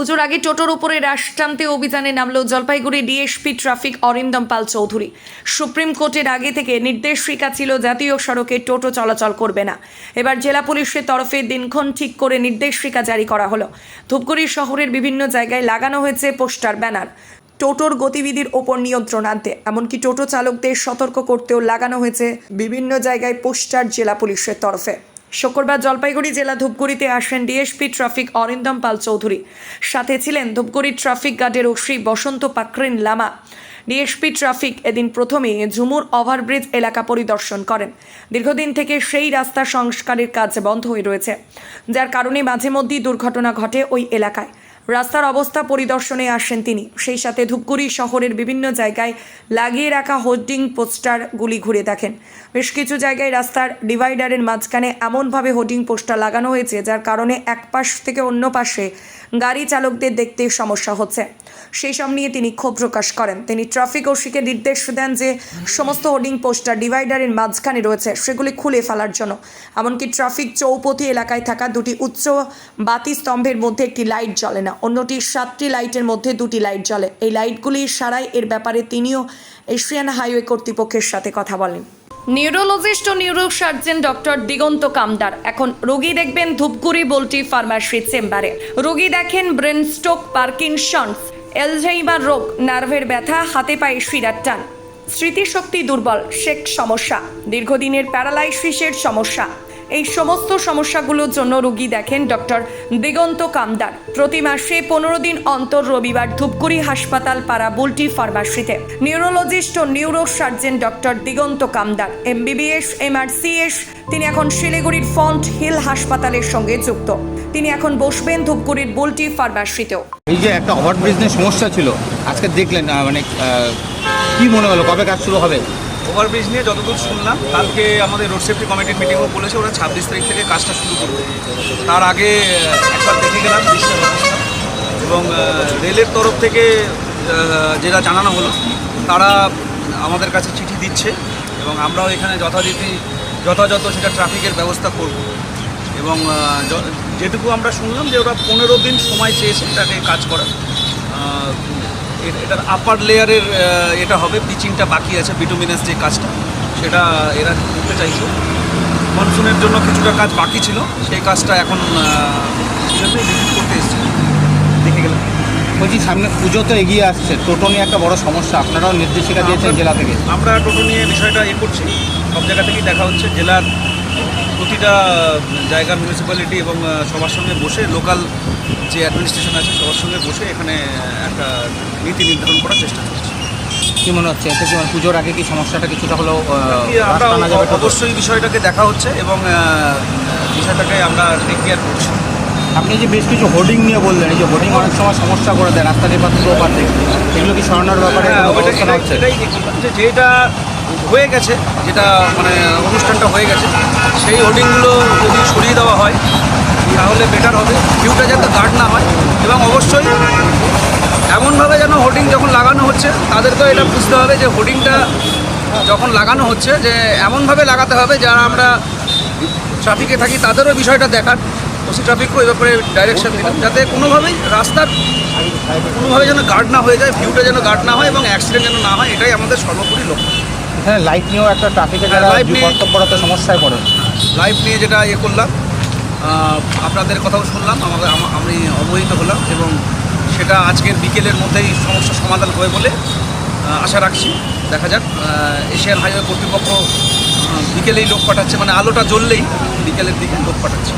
পুজোর আগে টোটোর উপরে রাশ টানতে অভিযানে নামল Jalpaiguri DSP traffic Arindam Pal Chowdhury. Supreme কোর্টের আগে থেকে নির্দেশিকা ছিল জাতীয় সড়কে টোটো চলাচল করবে না। এবার জেলা পুলিশের তরফে দিনক্ষণ ঠিক করে নির্দেশিকা জারি করা হলো। ধূপগুড়ি শহরের বিভিন্ন জায়গায় লাগানো হয়েছে পোস্টার, ব্যানার। টোটোর গতিবিধির ওপর নিয়ন্ত্রণ আনতে, এমনকি টোটো চালকদের সতর্ক করতেও লাগানো হয়েছে বিভিন্ন জায়গায় পোস্টার জেলা পুলিশের তরফে। শুক্রবার জলপাইগুড়ি জেলা ধূপগুড়িতে আসেন ডিএসপি ট্রাফিক অরিন্দম পাল চৌধুরী। সাথে ছিলেন ধূপগুড়ি ট্রাফিক গার্ডের OC Basanta Pakhrin Lama. DSP traffic এদিন প্রথমে ঝুমুর ওভারব্রিজ এলাকা পরিদর্শন করেন। দীর্ঘদিন থেকে সেই রাস্তা সংস্কারের কাজ বন্ধ হয়ে রয়েছে। যার কারণে মাঝে মধ্যেই দুর্ঘটনা ঘটে ওই এলাকায়। রাস্তার অবস্থা পরিদর্শনে আসেন তিনি। সেই সাথে ধূপগুড়ি শহরের বিভিন্ন জায়গায় লাগিয়ে রাখা হোর্ডিং পোস্টারগুলি ঘুরে দেখেন। বেশ কিছু জায়গায় রাস্তার ডিভাইডারের মাঝখানে এমনভাবে হোর্ডিং পোস্টার লাগানো হয়েছে, যার কারণে এক পাশ থেকে অন্য পাশে গাড়ি চালকদের দেখতে সমস্যা হচ্ছে। সেই সব নিয়ে তিনি ক্ষোভ প্রকাশ করেন। তিনি ট্রাফিক ওসিকে নির্দেশ দেন যে, সমস্ত হোর্ডিং পোস্টার ডিভাইডারের মাঝখানে রয়েছে, সেগুলি খুলে ফেলার জন্য। এমনকি ট্রাফিক চৌপথি এলাকায় থাকা দুটি উচ্চ বাতি স্তম্ভের মধ্যে একটি লাইট জ্বলে না। অন্যটি সাতটি লাইটের মধ্যে দুটি লাইট জ্বলে। এই লাইটগুলি সারাই এর ব্যাপারে তিনিও এশিয়ান হাইওয়ে কর্তৃপক্ষের সাথে কথা বলেন। নিউরোলজিস্ট ও নিউরোসার্জন ডক্টর দিগন্ত কামদার। এখন রোগী দেখবেন ধূপগুড়ি, বলটি ফার্মাসি চেম্বারে। রোগী দেখেন ব্রেন স্ট্রোক, পার্কিনসন্স এলঝাইমার রোগ, নার্ভের ব্যথা, হাতে পায়ে শিরার টান। স্মৃতিশক্তি দুর্বল, শেখ সমস্যা। দীর্ঘদিনের প্যারালাইসিসের সমস্যা। এই সমস্ত সমস্যাগুলোর জন্য রুগী দেখেন ডক্টর দিগন্ত কামদার। প্রতি মাসে পনেরো দিন অন্তর রবিবার ধূপগুড়ি হাসপাতাল পাড়া বুলটি ফার্মাসিতে। নিউরোলজিস্ট ও neuro surgeon doctor Diganta Kamdar, MBBS, MRCS, তিনি এখন শিলিগুড়ির ফন্ট হিল হাসপাতালের সঙ্গে যুক্ত। তিনি এখন বসবেন ধূপগুড়ির বুলটি ফার্মাসিতেও। এই যে একটা ওভারব্রিজ নিয়ে সমস্যা ছিল, আজকে দেখলেন মানে কি মনে হলো, কবে কাজ শুরু হবে? ওভারব্রিজ নিয়ে যতদূর শুনলাম, কালকে আমাদের রোড সেফটি কমিটির মিটিংও বলেছে ওরা ছাব্বিশ তারিখ থেকে কাজটা শুরু করবে। তার আগে একবার দেখে গেলাম। এবং রেলের তরফ থেকে যেটা জানানো হলো, তারা আমাদের কাছে চিঠি দিচ্ছে এবং আমরাও এখানে যথারীতি, যথাযথ সেটা ট্রাফিকের ব্যবস্থা করব। এবং যেটুকু আমরা শুনলাম যে ওরা পনেরো দিন সময় চেয়েছে তাকে কাজ করার। এটার আপার লেয়ারের এটা হবে পিচিংটা বাকি আছে বিটুমিনাস যে কাজটা সেটা এরা করতে চাইছে। মনসুনের জন্য কিছুটা কাজ বাকি ছিল সেই কাজটা এখন করতে এসেছে। দেখে গেলাম। বলছি সামনে পুজো তো এগিয়ে আসছে টোটো নিয়ে একটা বড় সমস্যা আপনারাও নির্দেশিকা দিয়েছেন জেলা থেকে। আমরা টোটো নিয়ে বিষয়টা এ করছি সব জায়গা থেকেই দেখা হচ্ছে জেলার প্রতিটা জায়গার মিউনিসিপ্যালিটি এবং সবার সঙ্গে বসে লোকাল যে অ্যাডমিনিস্ট্রেশন আছে সবার সঙ্গে বসে এখানে একটা নীতি নির্ধারণ করার চেষ্টা করছি। কি মনে হচ্ছে? এতে কি মানে পুজোর আগে কি সমস্যাটা কিছুটা হলেও রাস্তা? অবশ্যই বিষয়টাকে দেখা হচ্ছে এবং বিষয়টাকে আমরা টেক কেয়ার করছি। আপনি যে বেশ কিছু হোর্ডিং নিয়ে বললেন এই যে হোর্ডিং অনেক সময় সমস্যা করে দেয় থেকে ওপার এগুলো কি সরানোর ব্যাপারে হ্যাঁ, যেটা হয়ে গেছে, যেটা মানে অনুষ্ঠানটা হয়ে গেছে। সেই হোর্ডিংগুলো যদি সরিয়ে দেওয়া হয়, তাহলে বেটার হবে। ভিউটা যাতে গার্ড না হয়, এবং অবশ্যই এমনভাবে যেন হোর্ডিং যখন লাগানো হচ্ছে, তাদেরকেও এটা বুঝতে হবে যে হোর্ডিংটা যখন লাগানো হচ্ছে, যে এমনভাবে লাগাতে হবে যারা আমরা ট্রাফিকে থাকি, তাদেরও বিষয়টা দেখার। ওসি ট্রাফিকও এ ব্যাপারে ডাইরেকশন দিলাম। যাতে কোনোভাবেই রাস্তার কোনোভাবে যেন গার্ড না হয়ে যায় ভিউটা যেন গার্ড না হয় এবং অ্যাক্সিডেন্ট যেন না হয়, এটাই আমাদের সর্বোপরি লক্ষ্য। এখানে লাইট নিয়েও একটা ট্রাফিকে হ্যাঁ, যারা light নিয়ে- কর্তব্যরত সমস্যায় পড়ে। লাইভ নিয়ে যেটা ইয়ে করলাম আহ, আপনাদের কথাও শুনলাম আমাদের আম- আমি অবহিত হলাম এবং সেটা আজকের বিকেলের মধ্যেই সমস্যার সমাধান হবে বলে আহ, আশা রাখছি। দেখা যাক আহ, এশিয়ান হাইওয়ে কর্তৃপক্ষ আহ, বিকেলেই লোক পাঠাচ্ছে মানে আলোটা জ্বললেই বিকেলের দিকে লোক পাঠাচ্ছে।